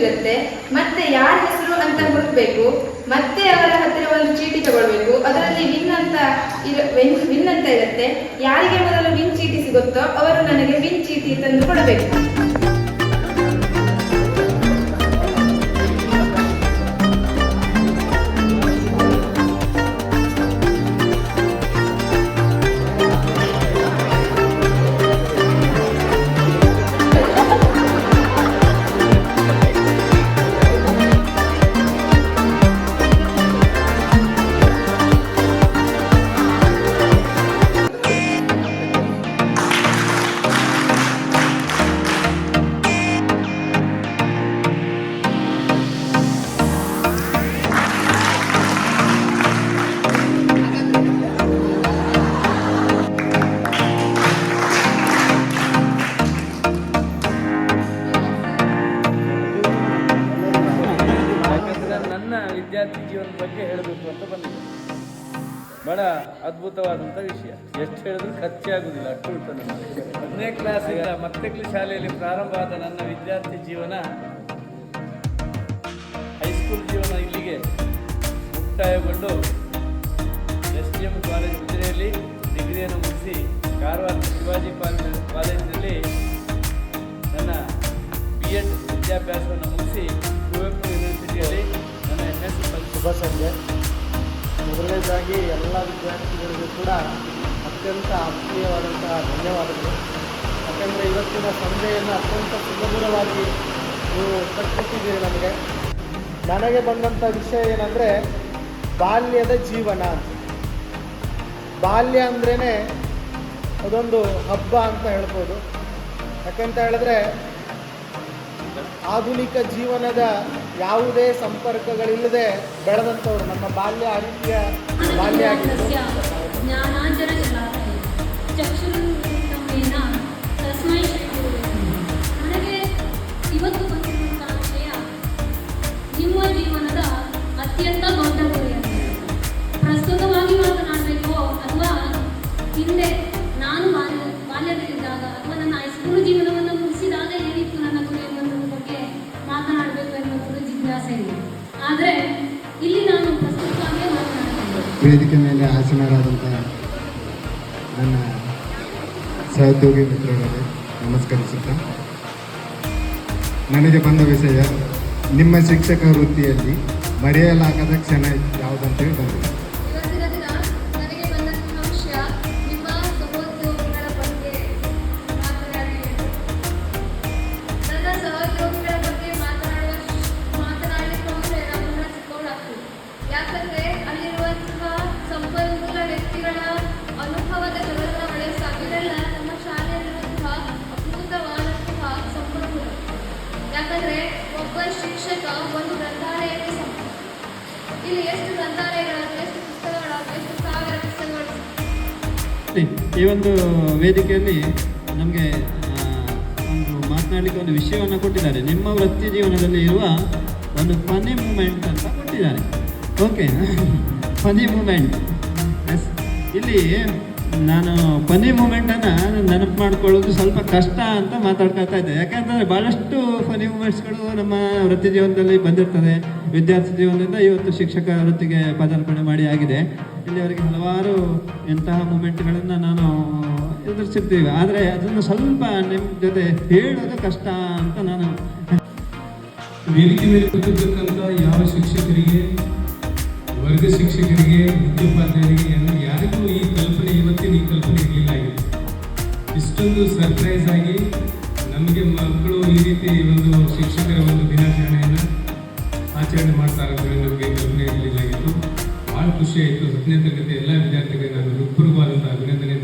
ಇರುತ್ತೆ. ಮತ್ತೆ ಯಾರ ಹೆಸರು ಅಂತ ಹುಡುಕ್ಬೇಕು. ಮತ್ತೆ ಅವರ ಹತ್ತಿರ ಒಂದು ಚೀಟಿ ತಗೊಳ್ಬೇಕು. ಅದರಲ್ಲಿ ವಿನ್ ಅಂತ ವಿನ್ ಅಂತ ಇರುತ್ತೆ. ಯಾರಿಗೆ ಮೊದಲು ವಿನ್ ಚೀಟಿ ಸಿಗುತ್ತೋ ಅವರು ನನಗೆ ವಿನ್ ಚೀಟಿ ತಂದು ಕೊಡಬೇಕು. ವಿದ್ಯಾರ್ಥಿ ಜೀವನದ ಬಗ್ಗೆ ಹೇಳಬೇಕು ಅಂತ ಬಂದಿದೆ. ಬಹಳ ಅದ್ಭುತವಾದಂಥ ವಿಷಯ. ಎಷ್ಟು ಹೇಳಿದ್ರು ಖರ್ಚೆ ಆಗುದಿಲ್ಲ, ಅಷ್ಟು ಉಂಟು ನನಗೆ ಹತ್ತನೇ ಕ್ಲಾಸಿಂದ ಶಾಲೆಯಲ್ಲಿ ಪ್ರಾರಂಭ ಆದ ನನ್ನ ವಿದ್ಯಾರ್ಥಿ ಜೀವನ ಹೈಸ್ಕೂಲ್ ಜೀವನ ಇಲ್ಲಿಗೆ ಮುಕ್ತಾಯಗೊಂಡು ಎಸ್ ಡಿ ಎಂ ಕಾಲೇಜ್ ಉಜಿರೆಯಲ್ಲಿ ಡಿಗ್ರಿಯನ್ನು ಮುಗಿಸಿ ಕಾರವಾರ ಶಿವಾಜಿ ಕಾಲೇಜ್ ಕಾಲೇಜಿನಲ್ಲಿ ನನ್ನ ಬಿ ಎಡ್ ವಿದ್ಯಾಭ್ಯಾಸವನ್ನು ಮುಗಿಸಿ ಕುವೆಂಪು ಯೂನಿವರ್ಸಿಟಿಯಲ್ಲಿ ಶುಭ ಸಂಜೆ ಮೊದಲನೇದಾಗಿ ಎಲ್ಲ ವಿದ್ಯಾರ್ಥಿಗಳಿಗೂ ಕೂಡ ಅತ್ಯಂತ ಆತ್ಮೀಯವಾದಂತಹ ಧನ್ಯವಾದಗಳು. ಯಾಕೆಂದರೆ ಇವತ್ತಿನ ಸಂಜೆಯನ್ನು ಅತ್ಯಂತ ಸುಮಧುರವಾಗಿ ನೀವು ಕಟ್ಟಿದ್ದೀರಿ ನಮಗೆ. ನನಗೆ ಬಂದಂಥ ವಿಷಯ ಏನಂದರೆ ಬಾಲ್ಯದ ಜೀವನ ಅಂತ. ಬಾಲ್ಯ ಅಂದ್ರೇ ಅದೊಂದು ಹಬ್ಬ ಅಂತ ಹೇಳ್ಬೋದು. ಯಾಕೆಂತ ಹೇಳಿದ್ರೆ ಆಧುನಿಕ ಜೀವನದ ಯಾವುದೇ ಸಂಪರ್ಕಗಳಿಲ್ಲದೆ ಬೆಳೆದಂಥವ್ರು ನಮ್ಮ ಬಾಲ್ಯ ಆ ರೀತಿಯ ಬಾಲ್ಯ ಆಗಿತ್ತು ಆದರೆ ಇಲ್ಲಿ ನಾನು ವೇದಿಕೆ ಮೇಲೆ ಆಸೀನರಾದಂತಹ ನನ್ನ ಸಹೋದ್ಯೋಗಿ ಮಿತ್ರರಿಗೆ ನಮಸ್ಕರಿಸುತ್ತಾ, ನನಗೆ ಬಂದ ವಿಷಯ, ನಿಮ್ಮ ಶಿಕ್ಷಕ ವೃತ್ತಿಯಲ್ಲಿ ಮರೆಯಲಾಗದ ಕ್ಷಣ ಯಾವುದಂತೇಳಿ ಬಂದಿದೆ ಇಲ್ಲಿ ಈ ಒಂದು ವೇದಿಕೆಯಲ್ಲಿ ನಮಗೆ ಒಂದು ಮಾತನಾಡಲಿಕ್ಕೆ ಒಂದು ವಿಷಯವನ್ನು ಕೊಟ್ಟಿದ್ದಾರೆ. ನಿಮ್ಮ ವೃತ್ತಿ ಜೀವನದಲ್ಲಿ ಇರುವ ಒಂದು ಫನಿ ಮೂಮೆಂಟ್ ಅಂತ ಕೊಟ್ಟಿದ್ದಾರೆ. ಓಕೆ ಫನಿ ಮೂಮೆಂಟ್ ಎಸ್ ಇಲ್ಲಿ ನಾನು ಫನಿ ಮೂಮೆಂಟನ್ನು ನೆನಪು ಮಾಡ್ಕೊಳ್ಳೋದು ಸ್ವಲ್ಪ ಕಷ್ಟ ಅಂತ ಮಾತಾಡ್ತಾ ಇದ್ದೆ. ಯಾಕಂತಂದರೆ ಭಾಳಷ್ಟು ಫನಿ ಮೂಮೆಂಟ್ಸ್ಗಳು ನಮ್ಮ ವೃತ್ತಿ ಜೀವನದಲ್ಲಿ ಬಂದಿರ್ತದೆ. ವಿದ್ಯಾರ್ಥಿ ಜೀವನದಿಂದ ಇವತ್ತು ಶಿಕ್ಷಕ ವೃತ್ತಿಗೆ ಪದಾರ್ಪಣೆ ಮಾಡಿ ಆಗಿದೆ. ಇಲ್ಲಿವರೆಗೆ ಹಲವಾರು ಇಂತಹ ಮೂಮೆಂಟ್ಗಳನ್ನು ನಾನು ಎದುರಿಸಿರ್ತೀವಿ. ಆದರೆ ಅದನ್ನು ಸ್ವಲ್ಪ ನಿಮ್ಮ ಜೊತೆ ಹೇಳೋದು ಕಷ್ಟ ಅಂತ ನಾನು ವೇದಿಕೆ ಮೇಲೆ ಯಾವ ಶಿಕ್ಷಕರಿಗೆ, ವರ್ಗ ಶಿಕ್ಷಕರಿಗೆ ಮುಖ್ಯೋಪಾಧ್ಯಾಯರಿಗೆ ನಮಗೆ ಕಲ್ಪನೆ ಇರಲಿಲ್ಲ ಆಗಿತ್ತು. ಭಾಳ ಖುಷಿಯಾಯಿತು ಹತ್ತನೇ ತರಗತಿ ಎಲ್ಲ ವಿದ್ಯಾರ್ಥಿಗಳಿಗೆ ನಾನು ಹೃತ್ಪೂರ್ವವಾದಂಥ ಅಭಿನಂದನೆ